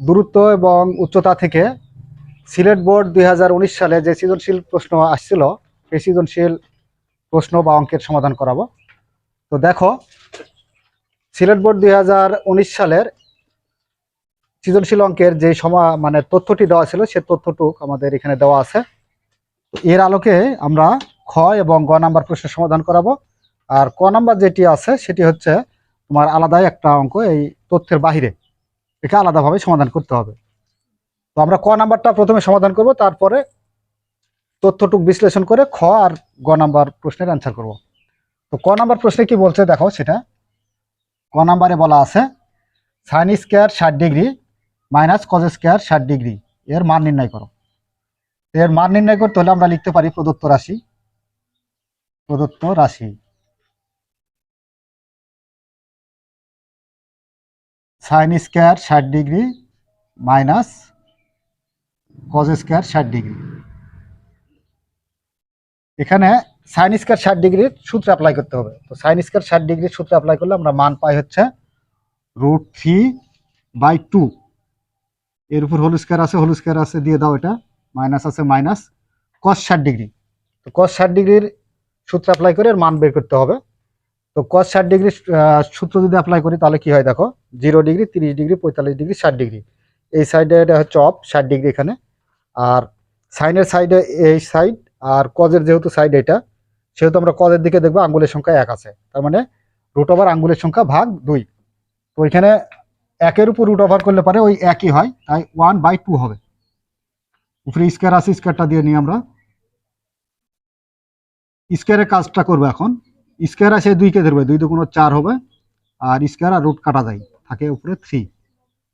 দূরত্ব এবং উচ্চতা থেকে সিলেট বোর্ড দুই হাজার উনিশ সালে যে সৃজনশীল প্রশ্ন আসছিল, সেই সৃজনশীল প্রশ্ন বা অঙ্কের সমাধান করাবো। তো দেখো, সিলেট বোর্ড দুই হাজার উনিশ সালের সৃজনশীল অঙ্কের যে সমা মানে তথ্যটি দেওয়া ছিল, সে তথ্যটুক আমাদের এখানে দেওয়া আছে। এর আলোকে আমরা খ এবং গ নাম্বার প্রশ্নের সমাধান করাবো। আর ক নাম্বার যেটি আছে, সেটি হচ্ছে তোমার আলাদাই একটা অঙ্ক এই তথ্যের বাহিরে। একে আলাদাভাবে সমাধান করতে হবে। তো আমরা ক নাম্বারটা প্রথমে সমাধান করব, তারপরে তথ্যটুক বিশ্লেষণ করে খ আর গ নাম্বার প্রশ্নের অ্যান্সার করব। তো ক নাম্বার প্রশ্নে কি বলছে দেখো সেটা। ক নাম্বারে বলা আছে সাইন স্কোয়ার ষাট ডিগ্রি মাইনাস কজ স্কোয়ার ষাট ডিগ্রি এর মান নির্ণয় করো। এর মান নির্ণয় করতে হলে আমরা লিখতে পারি প্রদত্ত রাশি। প্রদত্ত রাশি। সাইন স্কোয়ার ষাট ডিগ্রি মাইনাস কজ স্কোয়ার ষাট ডিগ্রি এখানে সাইন স্কোয়ার ষাট ডিগ্রির সূত্র অ্যাপ্লাই করতে হবে। তো সাইন স্কোয়ার ষাট ডিগ্রির সূত্র অ্যাপ্লাই করলে আমরা মান পাই হচ্ছে রুট থ্রি বাই টু এর উপর হোল স্কোয়ার আছে হোল স্কোয়ার আছে, দিয়ে দাও এটা। মাইনাস আছে মাইনাস কস ষাট ডিগ্রি তো কস ষাট ডিগ্রির সূত্র অ্যাপ্লাই করে এর মান বের করতে হবে। তো কস ষাট ডিগ্রি সূত্র যদি অ্যাপ্লাই করি তাহলে কি হয় দেখো? জিরো ডিগ্রি, তিরিশ ডিগ্রি, পঁয়তাল্লিশ ডিগ্রি, ষাট ডিগ্রি। এই সাইডে এটা হচ্ছে অফ ষাট ডিগ্রি এখানে। আর সাইনের সাইডে এই সাইড আর কজের যেহেতু সাইড এটা, সেহেতু আমরা কজের দিকে দেখব, আঙ্গুলের সংখ্যা এক আছে। তার মানে রুট ওভার আঙ্গুলের সংখ্যা ভাগ দুই। তো এখানে একের উপর রুট ওভার করলে পারে ওই একই হয়, তাই ওয়ান বাই টু হবে। উপরে স্কোয়ার আছে স্কোয়ারটা দিয়ে নিই আমরা। স্কোয়ারের কাজটা করব এখন। স্কোয়ার আছে দুইকে ধরবে, দুই দুগুণ চার হবে, আর স্কোয়ার আর রুট কাটা যায়, থাকে উপরে থ্রি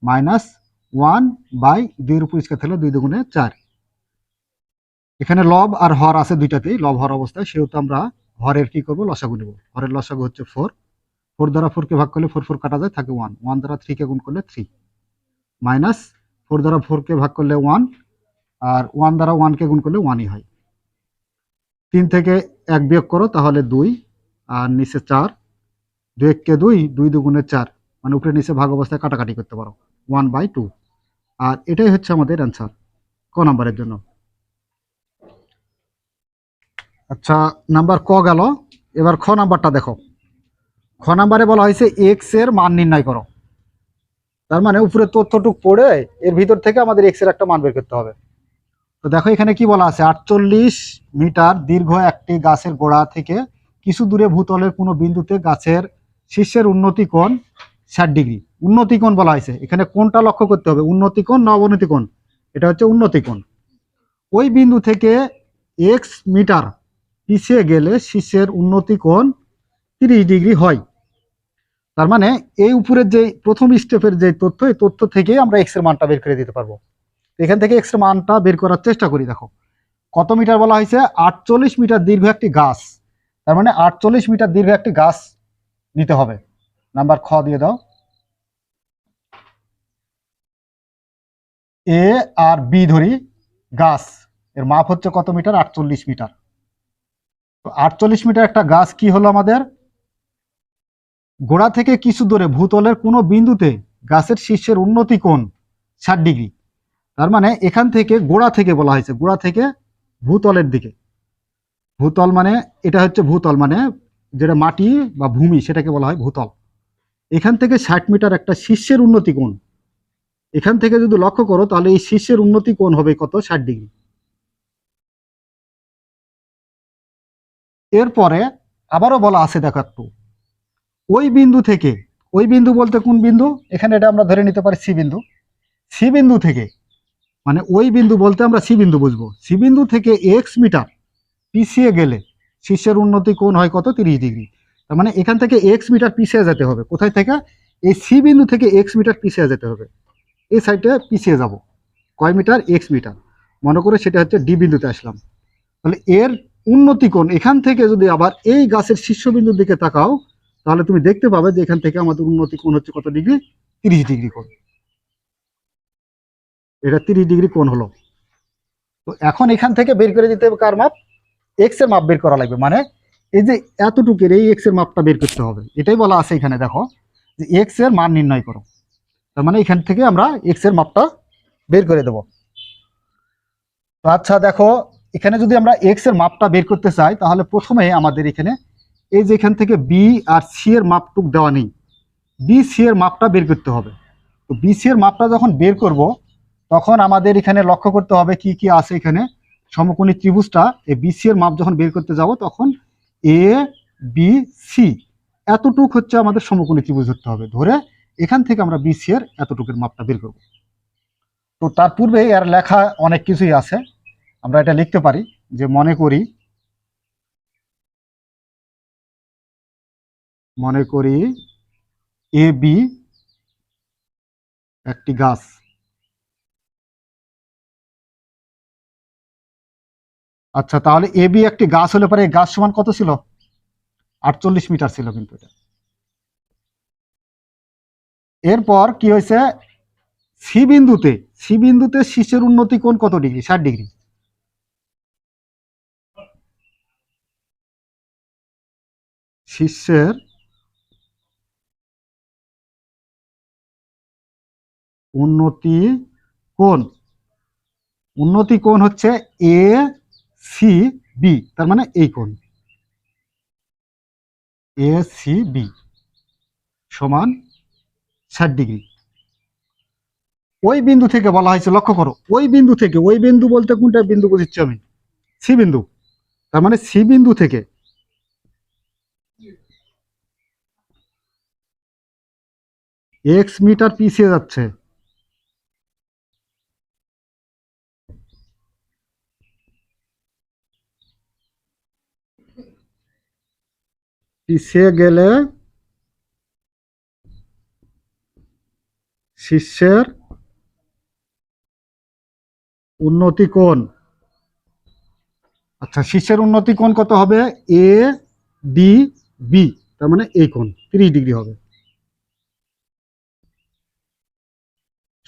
মাইনাস ওয়ান বাই দুইয়ের উপর স্কোয়ার থাকলে দুই দুগুণে চার। এখানে লব আর হর আছে দুইটাতেই লব হর অবস্থায়, সেহেতু আমরা হরের কি করব? লসাগু নেব। হরের লসাগু হচ্ছে ফোর ফোর দ্বারা ফোরকে ভাগ করলে ফোর ফোর কাটা যায়, থাকে ওয়ান ওয়ান দ্বারা থ্রিকে গুণ করলে থ্রি মাইনাস ফোর দ্বারা ফোরকে ভাগ করলে ওয়ান আর ওয়ান দ্বারা ওয়ানকে গুণ করলে ওয়ানই হয়। তিন থেকে এক বিয়োগ করো, তাহলে দুই আর নিচে চার দুই এককে দুই দুই দুগুণে চার। মানে উপরে নিচে ভাগ অবস্থায় কাটাকাটি করতে পারো। ওয়ান বাই টু আর এটাই হচ্ছে আমাদের অ্যান্সার ক নাম্বারের জন্য। আচ্ছা নাম্বার ক গেল। এবার খ নাম্বারটা দেখো। খ নাম্বারে বলা হয়েছে এক্সের মান নির্ণয় করো। তার মানে উপরে তথ্যটুক পড়ে এর ভিতর থেকে আমাদের এক্সের একটা মান বের করতে হবে। তো দেখো এখানে কি বলা আছে? আটচল্লিশ মিটার দীর্ঘ একটি গাছের গোড়া থেকে কিছু দূরে ভূতলের কোনো বিন্দুতে গাছের শীর্ষের উন্নতি কোণ ষাট ডিগ্রি। উন্নতি কোণ বলা হয়েছে। এখানে কোনটা লক্ষ্য করতে হবে। উন্নতি কোণ না অবনতি কোণ এটা হচ্ছে উন্নতি কোণ ওই বিন্দু থেকে এক্স মিটার পিছিয়ে গেলে শীর্ষের উন্নতি কোণ তিরিশ ডিগ্রি হয়। তার মানে এই উপরের যে প্রথম স্টেপের যে তথ্য, এই তথ্য থেকে আমরা এক্সের মানটা বের করে দিতে পারব। এখান থেকে এক্সের মানটা বের করার চেষ্টা করি, দেখো। কত মিটার বলা হয়েছে? আটচল্লিশ মিটার দীর্ঘ একটি গাছ। তার মানে আটচল্লিশ মিটার দীর্ঘ একটি গাছ নিতে হবে। নাম্বার খ দিয়ে দাও। এ আর বি ধরি গাছ। এর মাপ হচ্ছে কত মিটার? আটচল্লিশ মিটার। আটচল্লিশ মিটার একটা গাছ কি হলো আমাদের? গোড়া থেকে কিছু দূরে, ভূতলের কোনো বিন্দুতে গাছের শীর্ষের উন্নতি কোণ ষাট ডিগ্রি। তার মানে এখান থেকে গোড়া থেকে বলা হয়েছে, গোড়া থেকে ভূতলের দিকে। ভূতল মানে এটা হচ্ছে ভূতল মানে যেটা মাটি বা ভূমি সেটাকে বলা হয় ভূতল। এখান থেকে ষাট মিটার একটা শীর্ষের উন্নতি কোণ। এখান থেকে যদি লক্ষ্য করো, তাহলে এই শীর্ষের উন্নতি কোণ হবে কত? ষাট ডিগ্রি। এরপরে আবারও বলা আছে দেখো একটু। ওই বিন্দু থেকে, ওই বিন্দু বলতে কোন বিন্দু? এখানে এটা আমরা ধরে নিতে পারি সি বিন্দু। সি বিন্দু থেকে মানে ওই বিন্দু বলতে আমরা সি বিন্দু বুঝব। সি বিন্দু থেকে এক্স মিটার পিছিয়ে গেলে শীর্ষের উন্নতি কোণ হয় কত? তিরিশ ডিগ্রি। তার মানে এখান থেকে এক্স মিটার পিছিয়ে যেতে হবে। কোথায় থেকে? এই সি বিন্দু থেকে এক্স মিটার পিছিয়ে যেতে হবে। এই সাইডে পিছিয়ে যাব। কয় মিটার এক্স মিটার মনে করে সেটা হচ্ছে ডি বিন্দুতে আসলাম। তাহলে এর উন্নতি কোণ এখান থেকে যদি আবার এই গাছের শীর্ষবিন্দুর দিকে তাকাও, তাহলে তুমি দেখতে পাবে যে এখান থেকে আমাদের উন্নতি কোণ হচ্ছে কত ডিগ্রি? তিরিশ ডিগ্রি কোণ এটা তিরিশ ডিগ্রি কোণ হলো? তো এখন এখান থেকে বের করে দিতে হবে কার মাপ? এক্সের মাপ বের করা লাগবে। মানে এই যে এতটুকের এই এক্সের মাপটা বের করতে হবে। এটাই বলা আছে এখানে, দেখো, যে এক্সের মান নির্ণয় করো। তার মানে এখান থেকে আমরা এক্সের মাপটা বের করে দেব। তো আচ্ছা দেখো, এখানে যদি আমরা এক্সের মাপটা বের করতে চাই, তাহলে প্রথমে আমাদের এখানে এই যে এখান থেকে বি আর সি এর মাপটুক দেওয়া নেই। বি সি এর মাপটা বের করতে হবে। তো বি সি এর মাপটা যখন বের করব, তখন আমাদের এখানে লক্ষ্য করতে হবে কি কি আছে এখানে। সমকোণী ত্রিভুজটা এই বিসি এর মাপ যখন বের করতে যাব, তখন এ বি সি এতটুক হচ্ছে আমাদের সমকোণী ত্রিভুজ ধরতে হবে। ধরে এখান থেকে আমরা বিসি এর এতটুকুর মাপটা বের করব। তো তার পূর্বে এর লেখা অনেক কিছুই আছে। আমরা এটা লিখতে পারি যে মনে করি মনে করি এ বি একটি গাছ। আচ্ছা তাহলে এ বি একটি গাছ হলে পরে গাছ সমান কত ছিল? আটচল্লিশ মিটার ছিল কিন্তু এটা। এরপর কি হয়েছে? সি বিন্দুতে সি বিন্দুতে শীর্ষের উন্নতি কোণ কত ডিগ্রি? ষাট ডিগ্রি। শীর্ষের উন্নতি কোণ উন্নতি কোণ হচ্ছে এ সি বি তার মানে এই কোণ। এ সি বি সমান ষাট ডিগ্রি। ওই বিন্দু থেকে বলা হয়েছে, লক্ষ্য করো, ওই বিন্দু থেকে, ওই বিন্দু বলতে কোনটা বিন্দু বুঝছি আমি? সি বিন্দু। তার মানে সি বিন্দু থেকে এক্স মিটার পিছিয়ে যাচ্ছে। পিছিয়ে গেলে শীর্ষের উন্নতি কোণ। আচ্ছা শীর্ষের উন্নতি কোণ কত হবে? এ ডি বি তার মানে এই কোণ, তিরিশ ডিগ্রি হবে।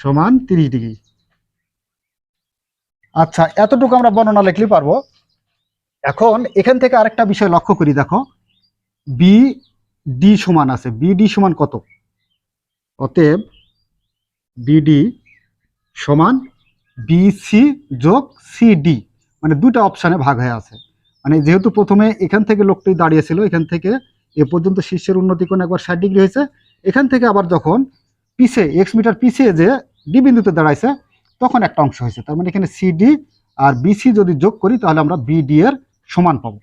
সমান তিরিশ ডিগ্রি। আচ্ছা এতটুকু আমরা বর্ণনা লিখলে পারব। এখন এখান থেকে আরেকটা বিষয় লক্ষ্য করি, দেখো। বি ডি সমান আছে। বিডি সমান কত? অতএব বিডি সমান বিসি যোগ সিডি মানে দুটা অপশানে ভাগ হয়ে আছে। মানে যেহেতু প্রথমে এখান থেকে লোকটি দাঁড়িয়েছিল, এখান থেকে এ পর্যন্ত শীর্ষের উন্নতি কোণ একবার ষাট ডিগ্রি হয়েছে। এখান থেকে আবার যখন পিছে এক্স মিটার পিছিয়ে যে ডি বিন্দুতে দাঁড়াইছে, তখন একটা অংশ হয়েছে। তার মানে এখানে সিডি আর বিসি যদি যোগ করি, তাহলে আমরা বিডি এর সমান পাবো।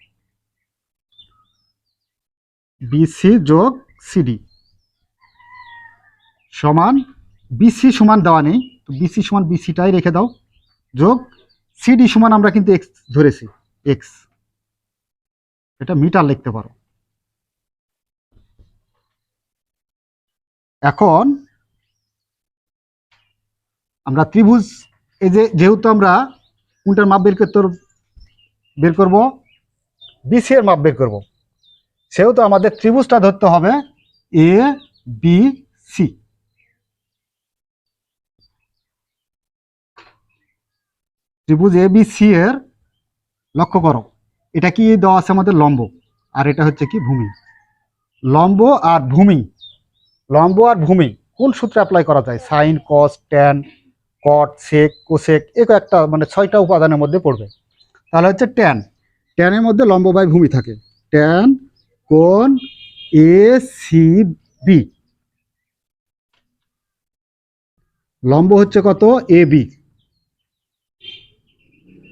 বিসি যোগ সিডি সমান বিসি সমান দেওয়া নেই। তো বিসি সমান বিসিটাই রেখে দাও। যোগ সিডি সমান আমরা কিন্তু এক্স ধরেছি। এক্স এটা মিটার লিখতে পারো। এখন আমরা ত্রিভুজ, এই যে যেহেতু আমরা কোনটার মাপ বের করতে বের করব? বিসি এর মাপ বের করব। সেহেতু আমাদের ত্রিভুজটা ধরতে হবে এ বি সি ত্রিভুজ এ বি সি এর লক্ষ্য করো। এটা কি দেওয়া আছে আমাদের লম্ব? আর এটা হচ্ছে কি ভূমি? লম্ব আর ভূমি। লম্ব আর ভূমি, কোন সূত্রে অ্যাপ্লাই করা যায়? Sine cos tan cot sec cosec এ একটা মানে ছয়টা উপাদানের মধ্যে পড়বে। তাহলে হচ্ছে ট্যান ট্যানের মধ্যে লম্ব বাই ভূমি থাকে। ট্যান কোন এ সি বি লম্ব হচ্ছে কত? এ বি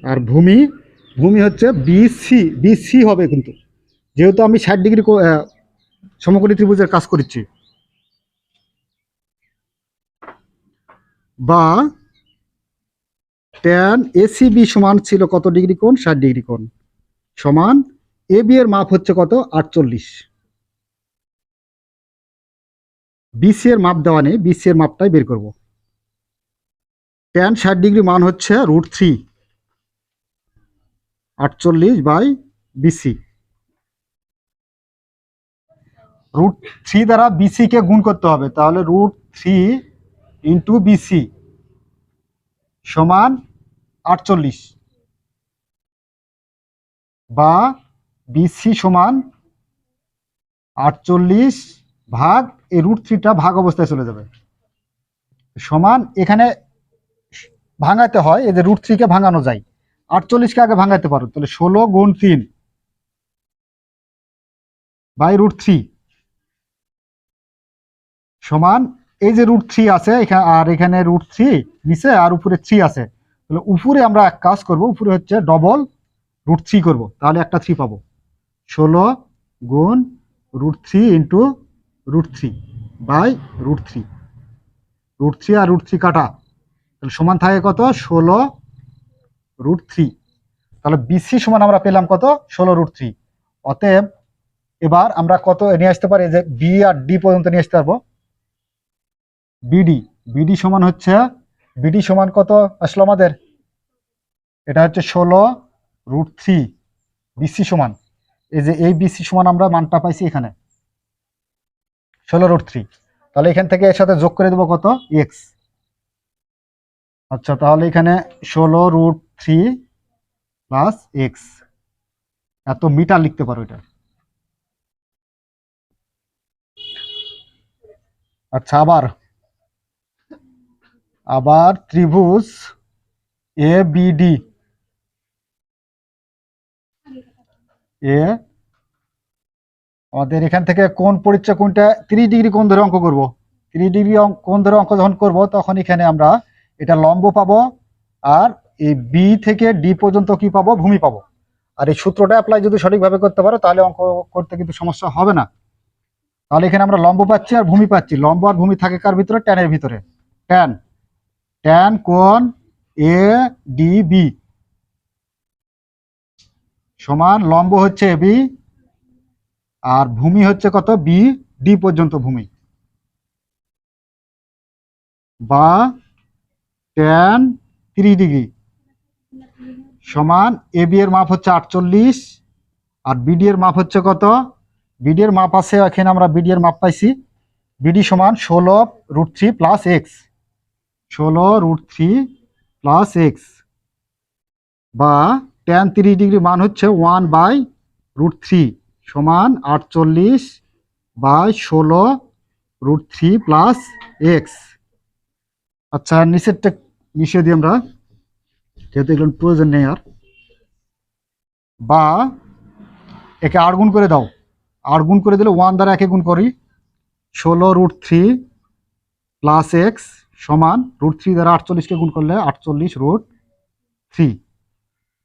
আর ভূমি? ভূমি হচ্ছে বিসি বিসি হবে কিন্তু। যেহেতু আমি ষাট ডিগ্রি সমকোণী ত্রিভুজের কাজ করছি। বা ট্যান এসিবি সমান ছিল কত ডিগ্রি কোণ? ষাট ডিগ্রি কোণ। সমান এ বি এর মাপ হচ্ছে কত? আটচল্লিশ। বিসি এর মাপ দেওয়া নেই। বিসি এর মাপটাই বের করব। ট্যান ষাট ডিগ্রি মান হচ্ছে রুট থ্রি আটচল্লিশ বাই বিসি রুট থ্রি দ্বারা বিসি কে গুণ করতে হবে। তাহলে রুট থ্রি ইন্টু বিসি সমান আটচল্লিশ বা বিসি সমান আটচল্লিশ ভাগ এই রুট থ্রিটা ভাগ অবস্থায় চলে যাবে। সমান এখানে ভাঙাতে হয় যে রুট থ্রিকে ভাঙানো যায়। আটচল্লিশকে আগে ভাঙাতে পারো, তাহলে ষোলো গুণ তিন বাই রুট থ্রি সমান এই যে রুট থ্রি আছে এখানে আর এখানে রুট থ্রি নিচে আর উপরে থ্রি আছে। তাহলে উপরে আমরা এক কাজ করব, উপরে হচ্ছে ডবল রুট থ্রি করব, তাহলে একটা থ্রি পাবো। ষোলো গুণ root three into root three by root three root three R root three কাটা। তাহলে সমান থাকে কত? ষোলো রুট থ্রি তাহলে বিসি সমান আমরা পেলাম কত? ষোলো রুট থ্রি অতএব এবার আমরা কত নিয়ে আসতে পারি? যে বি আর ডি পর্যন্ত নিয়ে আসতে পারব। বিডি বিডি সমান হচ্ছে বিডি সমান কত আসলো আমাদের? এটা হচ্ছে ষোলো রুট থ্রি বিসি সমান। এই যে এই বিসি সমান আমরা মানটা পাইছি এখানে। ষোলো রুট থ্রি তাহলে এখান থেকে এর সাথে যোগ করে দেবো কত? এক্স আচ্ছা তাহলে এখানে ষোলো রুট থ্রি প্লাস এক্স এত মিটার লিখতে পারো এটা। আচ্ছা আবার। আবার ত্রিভুজ এ বিডি এ, আমাদের এখান থেকে কোন পরিচয় কোনটা, ত্রিশ ডিগ্রি কোন ধরে অঙ্ক করব? ত্রিশ ডিগ্রি কোন ধরে অঙ্ক যখন করব, তখন এখানে আমরা এটা লম্ব পাবো আর এই বি থেকে ডি পর্যন্ত কি পাবো? ভূমি পাবো। আর এই সূত্রটা অ্যাপ্লাই যদি সঠিকভাবে করতে পারো, তাহলে অঙ্ক করতে কিন্তু সমস্যা হবে না। তাহলে এখানে আমরা লম্ব পাচ্ছি আর ভূমি পাচ্ছি। লম্ব আর ভূমি থাকে কার ভিতরে? ট্যানের ভিতরে। ট্যান। ট্যান কোন এ ডি বি সমান লম্ব হচ্ছে বি আর ভূমি হচ্ছে কত? বি ডি পর্যন্ত ভূমি। বা ট্যান ত্রিশ ডিগ্রি। সমান এ বি এর মাপ হচ্ছে আটচল্লিশ, আর বিডি এর মাপ হচ্ছে কত? বিডি এর মাপ আছে, এখানে আমরা বিডি এর মাপ পাইছি। বিডি সমান ষোলো রুট থ্রি প্লাস এক্স ষোলো রুট থ্রি প্লাস এক্স বা ট্যান তিরিশ ডিগ্রি মান হচ্ছে ওয়ান বাই রুট থ্রি সমান আটচল্লিশ বাই ষোলো রুট থ্রি প্লাস এক্স আচ্ছা নিচেরটা মিশিয়ে দিই আমরা, যেহেতু এগুলো প্রয়োজন নেই আর। বা একে আট গুণ করে দাও। আট গুণ করে দিলে ওয়ান দ্বারা একে গুণ করি, ষোলো রুট থ্রি প্লাস এক্স সমান রুট থ্রি দ্বারা আটচল্লিশকে গুণ করলে আটচল্লিশ রুট থ্রি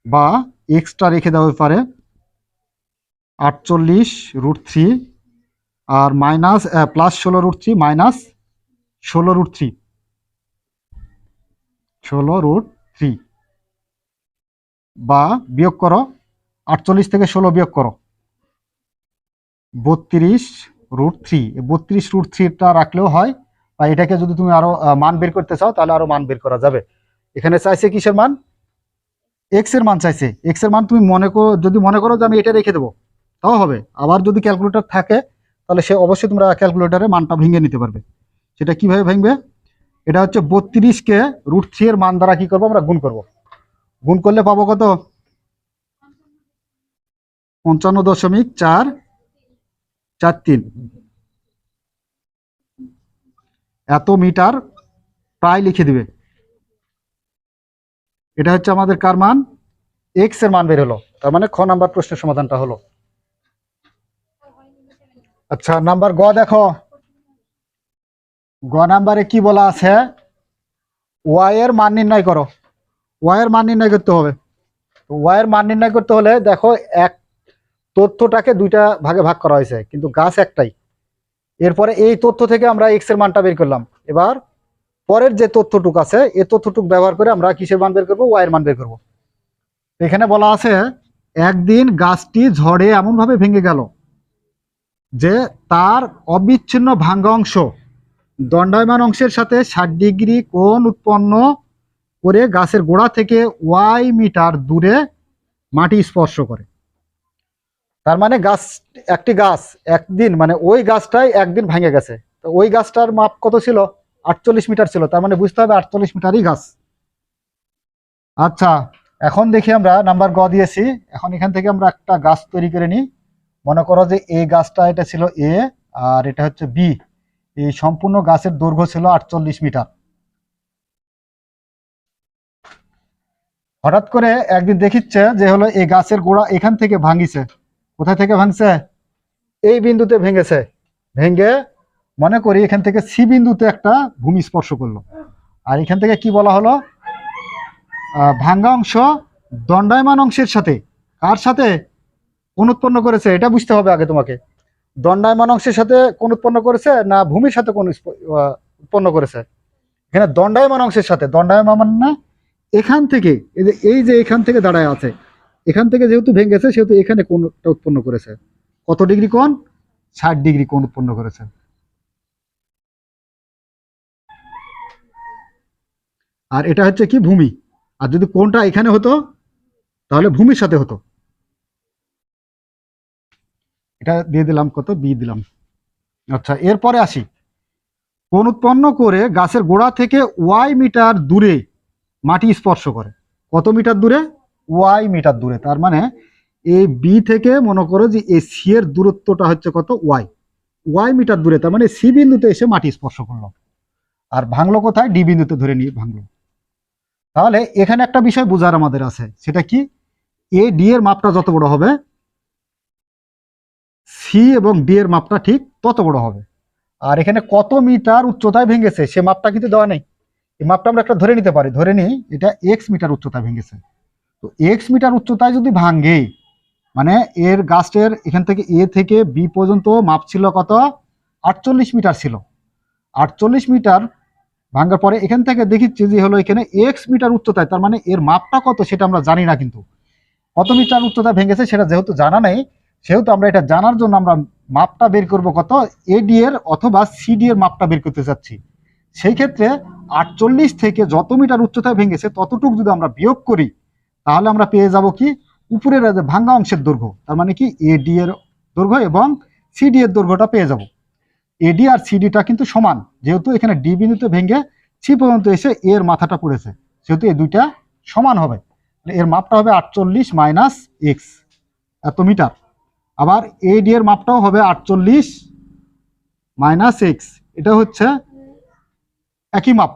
বা এক্সট্রা রেখে দেওয়া পারে আটচল্লিশ রুট থ্রি আর মাইনাস প্লাস ষোলো রুট থ্রি মাইনাস ষোলো রুট থ্রি ষোলো রুট থ্রি বা বিয়োগ করো, আটচল্লিশ থেকে ষোলো বিয়োগ করো। বত্রিশ রুট থ্রি বত্রিশ রুট থ্রিটা রাখলেও হয়, বা এটাকে যদি তুমি আরও মান বের করতে চাও, তাহলে আরও মান বের করা যাবে। এখানে চাইছে কিসের মান? এক্সের মান চাইছে। এক্সের মান তুমি মনে করো, যদি মনে করো যে আমি এটা রেখে দেবো, তাও হবে। আবার যদি ক্যালকুলেটর থাকে, তাহলে সে অবশ্যই তোমরা ক্যালকুলেটরে মানটা ভেঙে নিতে পারবে। সেটা কীভাবে ভাঙবে? এটা হচ্ছে বত্রিশকে রুট থ্রি এর মান দ্বারা কি করব আমরা গুণ করব। গুণ করলে পাবো কত? পঞ্চান্ন দশমিক চার চার তিন। এত মিটার প্রায় লিখে দিবে। এটা হচ্ছে আমাদের কার মান? এক্সের মান বের হলো। তার মানে খ নাম্বার প্রশ্নের সমাধানটা হলো। আচ্ছা নাম্বার গ দেখো। গ নাম্বারে কি বলা আছে? ওয়াই এর মান নির্ণয় করো। ওয়াই এর মান নির্ণয় করতে হবে। ওয়াই এর মান নির্ণয় করতে হলে দেখো এক তথ্যটাকে দুইটা ভাগে ভাগ করা হয়েছে, কিন্তু গাছ একটাই। এরপরে এই তথ্য থেকে আমরা এক্সের মানটা বের করলাম। এবার পরের যে তথ্যটুক আছে এই তথ্যটুক ব্যবহার করে আমরা কিসের মান বের করব? ওয়াই মান বের করব। এখানে বলা আছে, একদিন গাছটি ঝড়ে এমনভাবে ভেঙে গেল যে তার অবিচ্ছিন্ন ভাঙ্গা অংশ দণ্ডায়মান অংশের সাথে ষাট ডিগ্রি কোণ উৎপন্ন করে গাছের গোড়া থেকে ওয়াই মিটার দূরে মাটি স্পর্শ করে। তার মানে গাছ, একটি গাছ একদিন মানে ওই গাছটাই একদিন ভেঙে গেছে। তো ওই গাছটার মাপ কত ছিল? আটচল্লিশ মিটার ছিল, তার মানে বুঝতে হবে আটচল্লিশ মিটারই গাছ। আচ্ছা এখন দেখি আমরা নাম্বার গ দিয়েছি। এখন এখান থেকে আমরা একটা গাছ তৈরি করে নিই। মনে করো যে এই গাছটা এটা ছিল এ, আর এটা হচ্ছে বি। এই সম্পূর্ণ গাছের দৈর্ঘ্য ছিল আটচল্লিশ মিটার। হঠাৎ করে একদিন দেখিচ্ছে যে হলো এই গাছের গোড়া এখান থেকে ভাঙিছে। কোথায় থেকে ভাঙছে? এই বিন্দুতে ভেঙেছে। ভেঙে মনে করি এখান থেকে সি বিন্দুতে একটা ভূমি স্পর্শ করল। আর এখান থেকে কি বলা হলো? ভাঙ্গা অংশ দণ্ডায়মান অংশের সাথে কার সাথে? কোন উৎপন্ন করেছে? এটা বুঝতে হবে আগে তোমাকে। দণ্ডায়মান অংশের সাথে কোন উৎপন্ন করেছে না ভূমির সাথে কোন উৎপন্ন করেছে? এখানে দণ্ডায়মান অংশের সাথে। দণ্ডায়মান মানে এখান থেকে, এই যে এই যে এখান থেকে দাঁড়ায় আছে, এখান থেকে যেহেতু ভেঙেছে, সেহেতু এখানে কোনটা উৎপন্ন করেছে? কত ডিগ্রি কোণ? ষাট ডিগ্রি কোণ উৎপন্ন করেছে। আর এটা হচ্ছে কি ভূমি। আর যদি কোনটা এখানে হতো, তাহলে ভূমির সাথে হতো। এটা দিয়ে দিলাম কত? বি দিলাম। আচ্ছা এরপরে আসি। কোন উৎপন্ন করে গাছের গোড়া থেকে ওয়াই মিটার দূরে মাটি স্পর্শ করে। কত মিটার দূরে? ওয়াই মিটার দূরে। তার মানে এই বি থেকে মনে করো যে এই সি এর দূরত্বটা হচ্ছে কত? ওয়াই। ওয়াই মিটার দূরে। তার মানে সি বিন্দুতে এসে মাটি স্পর্শ করল। আর ভাঙলো কোথায়? ডি বিন্দুতে ধরে নিয়ে ভাঙলো। তাহলে এখানে একটা বিষয় বোঝার আমাদের আছে। সেটা কি? এ ডি এর মাপটা যত বড় হবে সি এবং ডি এর মাপটা ঠিক তত বড় হবে। আর এখানে কত মিটার উচ্চতায় ভেঙেছে, সে মাপটা কিন্তু দেওয়া নেই। এই মাপটা আমরা একটা ধরে নিতে পারি। ধরে নিই, এটা এক্স মিটার উচ্চতায় ভেঙেছে। তো এক্স মিটার উচ্চতায় যদি ভাঙে মানে এর গাছের এখান থেকে এ থেকে বি পর্যন্ত মাপ ছিল কত? আটচল্লিশ মিটার ছিল। আটচল্লিশ মিটার ভাঙার পরে এখান থেকে দেখিচ্ছি যে হলো এখানে এক্স মিটার উচ্চতায়, তার মানে এর মাপটা কত সেটা আমরা জানি না কিন্তু। কত মিটার উচ্চতায় ভেঙেছে সেটা যেহেতু জানা নেই, সেহেতু আমরা এটা জানার জন্য আমরা মাপটা বের করব কত? এডি এর অথবা সিডি এর মাপটা বের করতে চাচ্ছি। সেই ক্ষেত্রে আটচল্লিশ থেকে যত মিটার উচ্চতায় ভেঙেছে ততটুকু যদি আমরা বিয়োগ করি, তাহলে আমরা পেয়ে যাব কি? উপরের ভাঙ্গা অংশের দৈর্ঘ্য, তার মানে কি এডি এর দৈর্ঘ্য এবং সিডি এর দৈর্ঘ্যটা পেয়ে যাব। এডি আর সিডিটা কিন্তু সমান। যেহেতু এখানে ডি বিন্দুতে ভেঙে সি পর্যন্ত এসে এর মাথাটা পড়েছে। সেহেতু এই দুইটা সমান হবে। এর মাপটা হবে আটচল্লিশ মাইনাস এক্স এত মিটার। আবার এডি এর মাপটাও হবে আটচল্লিশ মাইনাস এক্স এটা হচ্ছে একই মাপ।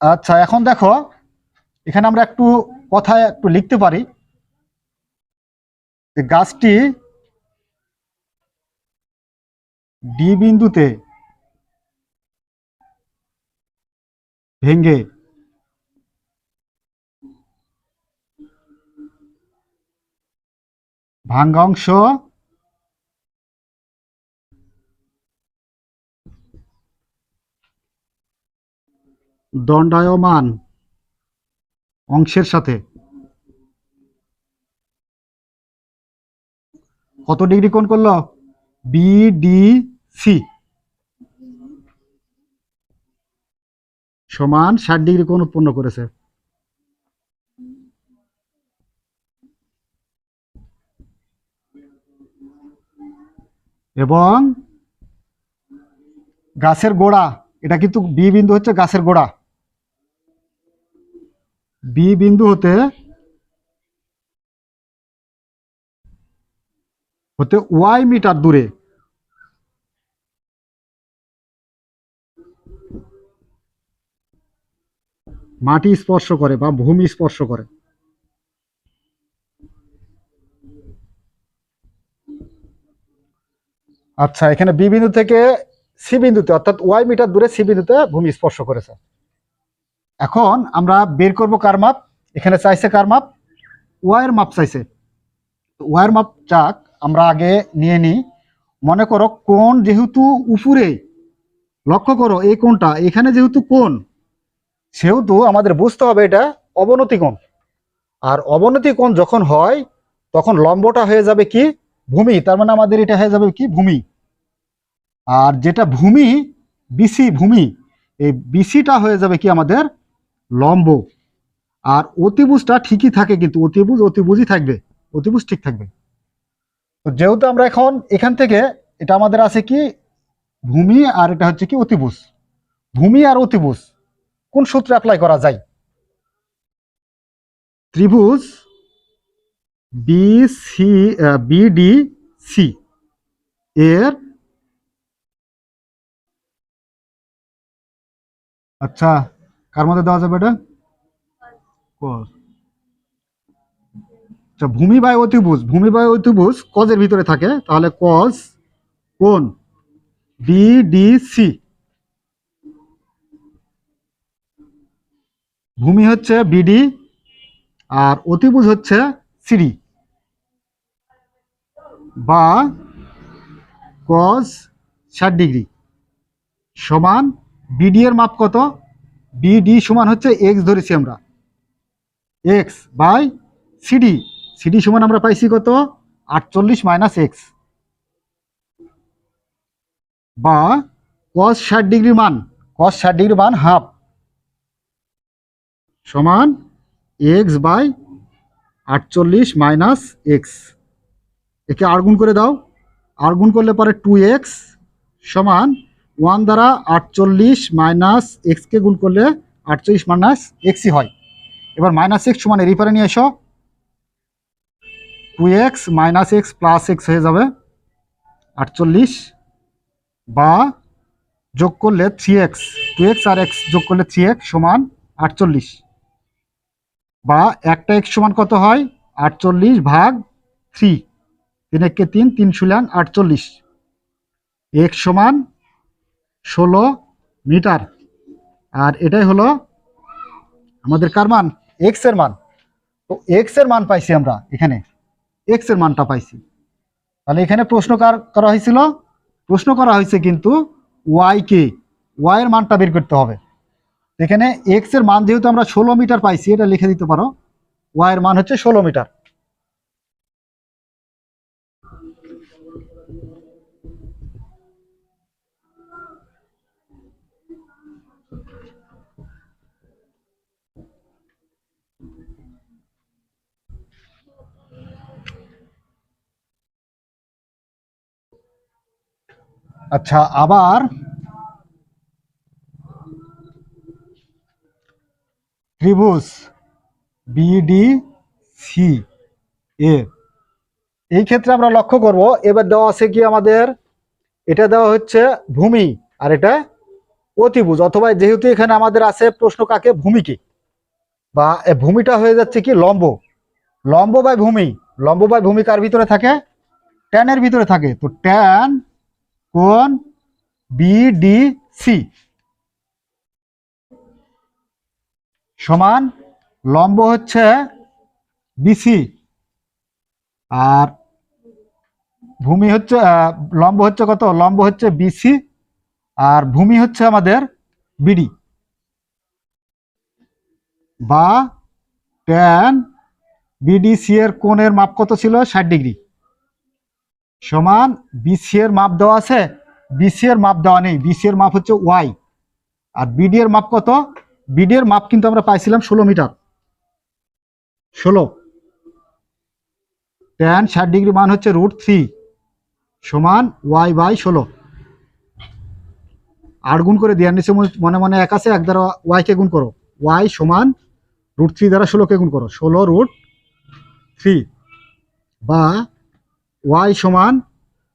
আচ্ছা এখন দেখো, এখানে আমরা একটু কথায় একটু লিখতে পারি। গাছটি ডি বিন্দুতে ভেঙ্গে ভাঙ্গা অংশ দণ্ডায়মান অংশের সাথে কত ডিগ্রি কোণ করল? বিডিসি সমান ষাট ডিগ্রি কোণ উৎপন্ন করেছে। এবং গাছের গোড়া, এটা কিন্তু বি বিন্দু হচ্ছে গাছের গোড়া। বি বিন্দু হতে হতে ওয়াই মিটার দূরে। মাটি স্পর্শ করে বা ভূমি স্পর্শ করে। আচ্ছা এখানে বি বিন্দু থেকে সি বিন্দুতে, অর্থাৎ ওয়াই মিটার দূরে সি বিন্দুতে ভূমি স্পর্শ করেছে। এখন আমরা বের করব কার মাপ? এখানে চাইছে কার মাপ? ওয়াইয়ের মাপ চাইছে। ওয়াইয়ের মাপ চাক আমরা আগে নিয়ে নিই। মনে করো কোন যেহেতু উপরে, লক্ষ্য করো এই কোনটা এখানে যেহেতু কোন সেহেতু আমাদের বুঝতে হবে এটা অবনতি কোণ। আর অবনতি কোণ যখন হয়, তখন লম্বটা হয়ে যাবে কি? ভূমি। তার মানে আমাদের এটা হয়ে যাবে কি? ভূমি। আর যেটা ভূমি বিসি ভূমি, এই বিসিটা হয়ে যাবে কি আমাদের লম্ব। আর অতিভুজটা ঠিকই থাকে কিন্তু অতিভুজ অতিভুজই থাকবে, অতিভুজ ঠিক থাকবে। তো যেহেতু আমরা এখন এখান থেকে এটা আমাদের আছে কি? ভূমি আর এটা হচ্ছে কি? অতিভুজ। ভূমি আর অতিভুজ। কোন সূত্রে অ্যাপ্লাই করা যায়? ত্রিভুজ বি সি বিডি সি এর আচ্ছা কার মধ্যে দেওয়া যাবে এটা? আচ্ছা ভূমি বাই অতিভুজ, ভূমি বাই অতিভুজ কজের ভিতরে থাকে, তাহলে কজ কোন বিডিসি ভূমি হচ্ছে বিডি আর অতিভুজ হচ্ছে সিডি। বা কজ ষাট ডিগ্রি সমান বিডি এর মাপ কত? বিডি সমান হচ্ছে এক্স ধরেছি আমরা। X by CD. সিডি সমান আমরা পাইছি কত? আটচল্লিশ মাইনাস এক্স বা কস ষাট ডিগ্রির মান কস ষাট ডিগ্রি মান হাফ সমান এক্স বাই আটচল্লিশ মাইনাস এক্স। একে আর গুণ করে দাও। আর গুণ করলে পরে টু এক্স সমান ওয়ান দ্বারা আটচল্লিশ মাইনাস এক্সকে গুণ করলে আটচল্লিশ মাইনাস এক্সই হয়। এবার মাইনাস এক্স সমান এর নিয়ে এসো। Two x minus x plus x হয়ে যাবে আটচল্লিশ বা যোগ করলে থ্রি এক্স। টু এক্স আর এক্স যোগ করলে থ্রি এক্স সমান আটচল্লিশ। বা একটা এক্স সমান কত হয়? আটচল্লিশ ভাগ থ্রি। তিন একে তিন তিন শুলেন আটচল্লিশ। এক্স সমান ষোলো মিটার। আর এটাই হলো আমাদের কার মান? এক্সের মান। তো এক্সের মান পাইছি আমরা এখানে। এক্সের মানটা পাইছি। তাহলে এখানে প্রশ্ন কার, করা হয়েছিল? প্রশ্ন করা হয়েছে কিন্তু ওয়াই কে। ওয়াই এর মানটা বের করতে হবে। এখানে এক্সের মান যেহেতু আমরা ষোলো মিটার পাইছি, এটা লিখে দিতে পারো। ওয়াই এর মান হচ্ছে ষোলো মিটার। আচ্ছা আবার ত্রিভুজ বিডি সি এ এই ক্ষেত্রে আমরা লক্ষ্য করব, এবার দেওয়া আছে কি আমাদের? এটা দেওয়া হচ্ছে ভূমি, আর এটা অতিভুজ, অথবা যেহেতু এখানে আমাদের আছে প্রশ্ন কাকে ভূমিকে বা ভূমিটা হয়ে যাচ্ছে কি, লম্ব। লম্ব বাই ভূমি, লম্ব বাই ভূমি কার ভিতরে থাকে? ট্যানের ভিতরে থাকে। তো ট্যান কোন বিডিসি সমান লম্ব হচ্ছে বিসি আর ভূমি হচ্ছে লম্ব হচ্ছে কত? লম্ব হচ্ছে বিসি আর ভূমি হচ্ছে আমাদের বিডি বা ট্যান বিডিসি এর কোণের মাপ কত ছিল? ষাট ডিগ্রি। সমান বিসি এর মাপ দেওয়া আছে? বিসি এর মাপ দেওয়া নেই। বিসি এর মাপ হচ্ছে ওয়াই আর বিডি এর মাপ কত? বিডি এর মাপ কিন্তু আমরা পাইছিলাম ষোলো মিটার। ষোলো। ট্যান ষাট ডিগ্রি মান হচ্ছে রুট থ্রি সমান ওয়াই বাই ষোলো। আট গুণ করে দেওয়ার নিচে মনে মনে এক আছে, এক দ্বারা ওয়াইকে গুণ করো। ওয়াই সমান রুট থ্রি দ্বারা ষোলোকে গুণ করো। ষোলো রুট থ্রি বা ওয়াই সমান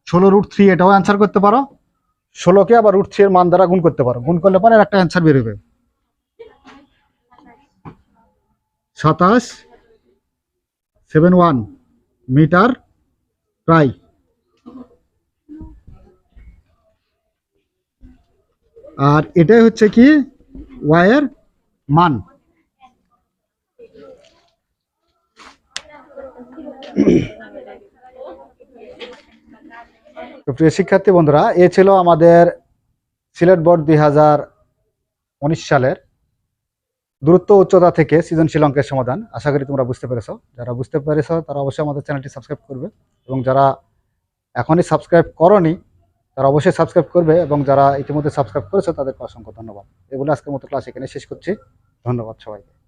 ষোলো রুট থ্রি এটাও অ্যান্সার করতে পারো। ষোলোকে আবার রুট থ্রি এর মান দ্বারা গুণ করতে পারো। গুণ করলে পরে একটা অ্যান্সার বেরোবে। সাতাশ সেভেন ওয়ান মিটার প্রায় আর এটাই হচ্ছে কি? ওয়াইয়ের মান। প্রিয় শিক্ষার্থী বন্ধুরা, এ ছিল আমাদের সিলেট বোর্ড দুই হাজার উনিশ সালের দূরত্ব উচ্চতা থেকে সৃজনশীল অঙ্কের সমাধান। আশা করি তোমরা বুঝতে পেরেছ। যারা বুঝতে পেরেছ, তারা অবশ্যই আমাদের চ্যানেলটি সাবস্ক্রাইব করবে এবং যারা এখনই সাবস্ক্রাইব করনি, তারা অবশ্যই সাবস্ক্রাইব করবে এবং যারা ইতিমধ্যে সাবস্ক্রাইব করেছে, তাদেরকে অসংখ্য ধন্যবাদ। এগুলো আজকের মতো ক্লাস এখানে শেষ করছি। ধন্যবাদ সবাইকে।